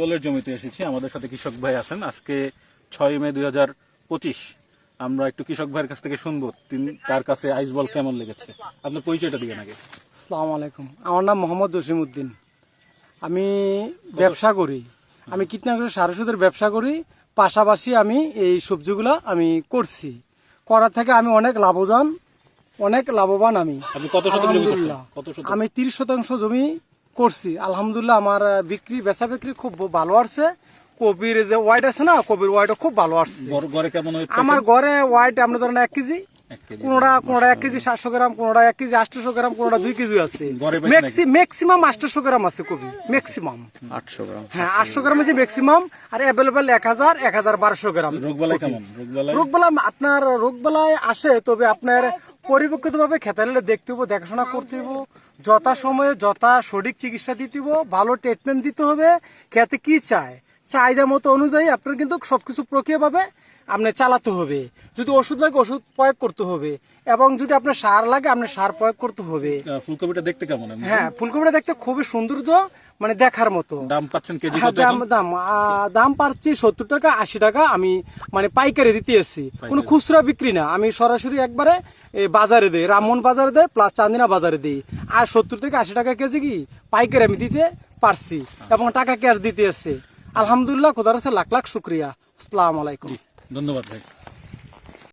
বলের জমিতে এসেছি। আমাদের সাথে কৃষক ভাই আছেন। আজকে ছয় মে দুই হাজার পঁচিশ। আমরা একটু কৃষক ভাইয়ের কাছ থেকে শুনব। তিনি তার কাছে আইস বল কেমন লেগেছে? আপনার পরিচয়টা দিবেন আগে। আসসালামু আলাইকুম। আমার নাম মোহাম্মদ জসিমউদ্দিন আমি ব্যবসা করি। আমি কীটনাশক সার ওষুধের ব্যবসা করি। পাশাপাশি আমি এই সবজিগুলো আমি করছি। করার থেকে আমি অনেক লাভবান অনেক লাভবান আমি। কত আমি তিরিশ শতাংশ জমি করছি। আলহামদুলিল্লাহ আমার বিক্রি বেচা বিক্রি খুব ভালো আসছে। কবির যে ওয়াইড আছে না কবির ওয়াইডও খুব ভালো আসছে। আমার ঘরে ওয়াইড আপনি ধরেন এক কেজি। কোনোটা কোনোটা এক কেজি সাতশো গ্রাম কোনোটা এক কেজি গ্রাম কোনোটা দুই কেজি আছে। ম্যাক্সিমাম গ্রাম আছে কবি ম্যাক্সিমাম আটশো গ্রাম হ্যাঁ আটশো গ্রাম আছে ম্যাক্সিমাম আর অ্যাভেলেবেল এক হাজার এক হাজার বারোশো গ্রাম। রোগবালাই কেমন? রোগবালাই? রোগবেলা আপনার রোগবেলায় আসে তবে আপনার পরিপক্কতভাবে খেতালে দেখতে হব দেখাশোনা করতে হব যথা সময়ে যথা সঠিক চিকিৎসা দিতে হব ভালো ট্রিটমেন্ট দিতে হবে খেতে কি চায় চাহিদা মতো অনুযায়ী আপনার কিন্তু সবকিছু প্রক্রিয়াভাবে আপনি চালাতে হবে। যদি ওষুধ লাগে ওষুধ প্রয়োগ করতে হবে। এবং যদি আপনার সার লাগে আপনার সার প্রয়োগ করতে হবে। ফুলকপিটা দেখতে কেমন হ্যাঁ ফুলকপিটা দেখতে খুবই সৌন্দর্য মানে দেখার মতো। দাম পাচ্ছেন কেজি হ্যাঁ, কত দাম দাম দাম পাচ্ছি সত্তর টাকা আশি টাকা। আমি মানে পাইকারি দিতে এসেছি। কোনো খুচরা বিক্রি না। আমি সরাসরি একবারে বাজারে দেই রামমোহন বাজারে দেয় প্লাস চান্দিনা বাজারে দিই। আর সত্তর থেকে আশি টাকা কেজি কি? পাইকারি আমি দিতে পারছি। এবং টাকা ক্যাশ দিতে এসছে। আলহামদুলিল্লাহ খোদার লাখ লাখ শুক্রিয়া। আসসালামু আলাইকুম। ধন্যবাদ ভাই।